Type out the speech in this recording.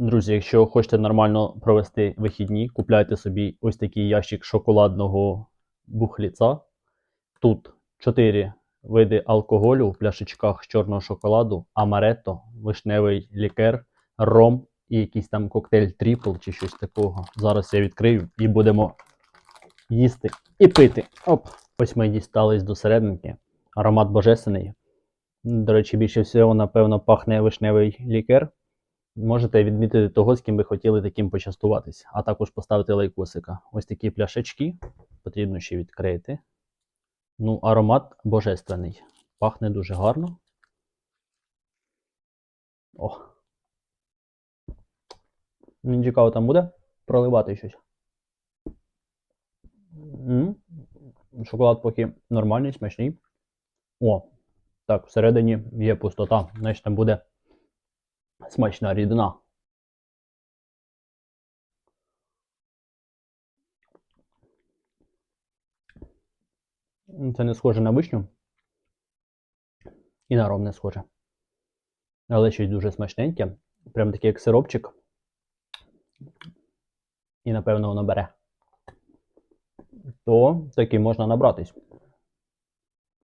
Друзі, якщо хочете нормально провести вихідні, купляйте собі ось такий ящик шоколадного бухліца. Тут 4 види алкоголю в пляшечках чорного шоколаду, амаретто, вишневий лікер, ром і якийсь там коктейль тріпл чи щось такого. Зараз я відкрию і будемо їсти і пити. Оп! Ось ми дістались до серединки. Аромат божественний. До речі, більше всього, напевно, пахне вишневий лікер. Можете відмітити того, з ким ви хотіли таким почастуватись, а також поставити лайкосика. Ось такі пляшечки. Потрібно ще відкрити. Ну, аромат божественний. Пахне дуже гарно. О. Мені цікаво, там буде проливати щось. М, Шоколад поки нормальний, смачний. О, так, всередині є пустота. Значить, там буде смачна рідина. Це не схоже на вишню. І на ром не схоже. Але щось дуже смачненьке. Прям такий як сиропчик. І напевно воно бере. То таки можна набратись.